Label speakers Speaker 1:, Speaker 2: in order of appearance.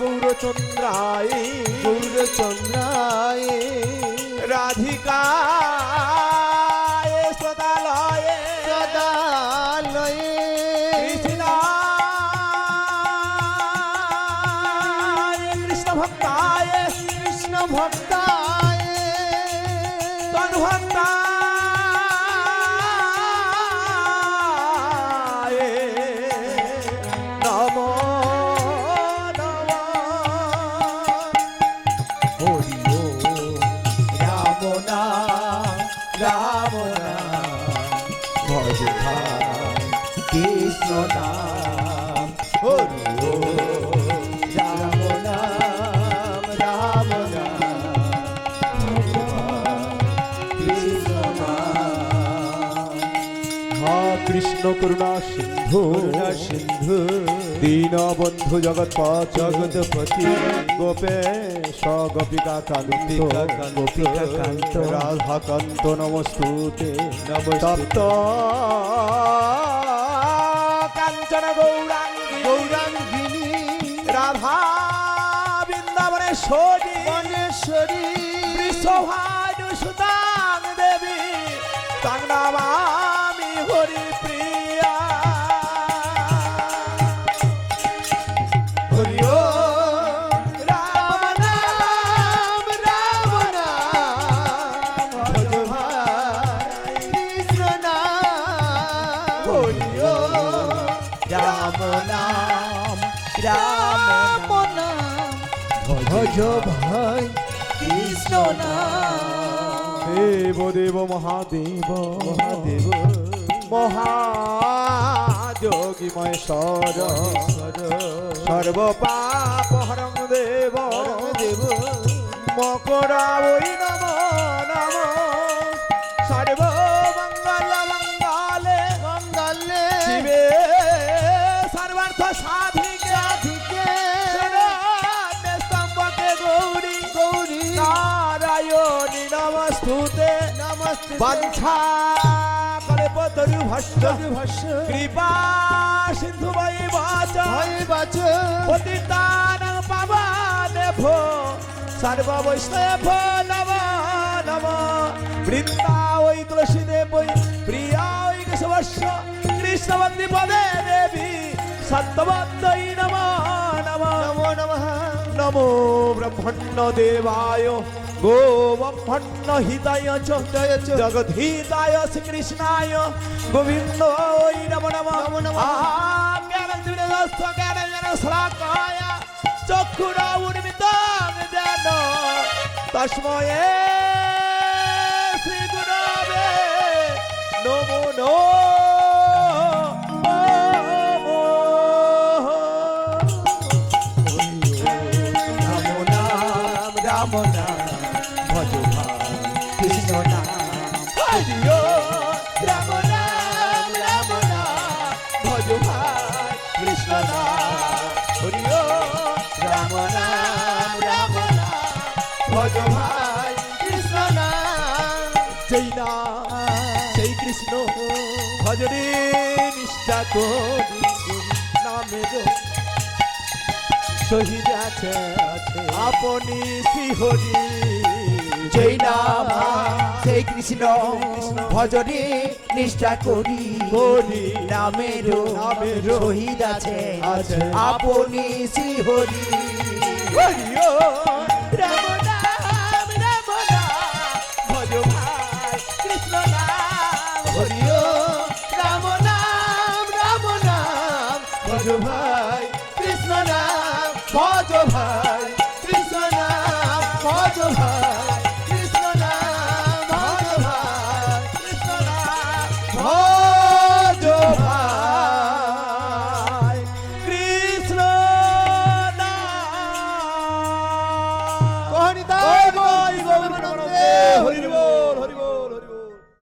Speaker 1: গৌরচন্দ্রায়
Speaker 2: গৌরচন্দ্রায়
Speaker 1: রাধিকা সদালয়ে
Speaker 2: সদালয়ে।
Speaker 1: কৃষ্ণ ভক্তায়
Speaker 2: কৃষ্ণ ভক্তায়
Speaker 1: নাম হরি রাম নাম রাম কৃষ্ণ করুণা সিন্ধু
Speaker 2: সিন্ধু।
Speaker 1: দীনবন্ধু জগৎপথ।
Speaker 2: জগৎপতি
Speaker 1: গোপেশ গোপিকা কান্ত।
Speaker 2: গোপিকা কান্ত,
Speaker 1: রাধাকান্ত নমস্তুতে।
Speaker 2: নমস্তুতে।
Speaker 1: কাঞ্চন গৌরাঙ্গী
Speaker 2: গৌরাঙ্গিনী।
Speaker 1: রাধা বৃন্দাবনেশ্বরী।
Speaker 2: মনেশ্বরী
Speaker 1: বৃষভানু
Speaker 2: ভজ ভাই কৃষ্ণ
Speaker 1: দেব দেব মহাদেব।
Speaker 2: মহাদেব।
Speaker 1: মহাযোগী মহেশ্বর সর্ব পাপ হরং দেব।
Speaker 2: দেব।
Speaker 1: মকরা ওই নম নম। সর্ব মঙ্গল মঙ্গলে
Speaker 2: মঙ্গলে।
Speaker 1: শিবে সর্বার্থ সাধিকে। বাঞ্ছা কল্পতরু ভস্য
Speaker 2: ভাষ্য।
Speaker 1: কৃপা সিন্ধু বৈ বাচ।
Speaker 2: ভয় বাচ।
Speaker 1: পতিতান পাবান ভো সর্ব বৈষ্ণব নম নম। বৃন্দা ওই তুলসী দেব প্রিয়া ওই কেশবস্য কৃষ্ণবন্দী পদে দেবী নম নম।
Speaker 2: নমো নমঃ।
Speaker 1: নমো ব্রহ্মণ্য দেবায়। গো ব্রহ্মণ্য হিতায় চ
Speaker 2: জয় চ
Speaker 1: জগদ্ধিতায় শ্রীকৃষ্ণায় গোবিন্দ ওই নম নম
Speaker 2: নমো নমঃ।
Speaker 1: আহা জ্ঞান দিবস্ত জ্ঞান
Speaker 2: ভজ কৃষ্ণ নাম
Speaker 1: হরিও রাম নাম রাম নাম ভজ ভাই কৃষ্ণ নাম হরিও রাম নাম রাম নাম ভজ ভাই কৃষ্ণ নাম যেই নাম সেই কৃষ্ণ আপনি শ্রীহরি
Speaker 2: জয় নাম। সেই কৃষ্ণ ভজরে নিষ্ঠা করি।
Speaker 1: করি।
Speaker 2: নামের
Speaker 1: নামের
Speaker 2: শহীদ
Speaker 1: আছে।
Speaker 2: আপনি শ্রীহরি।
Speaker 1: হরিও রাম নাম রাম নাম ভজ ভাই কৃষ্ণ নাম।
Speaker 2: হরিও রাম নাম রাম নাম
Speaker 1: ভজ ভাই।
Speaker 2: কৃষ্ণ নাম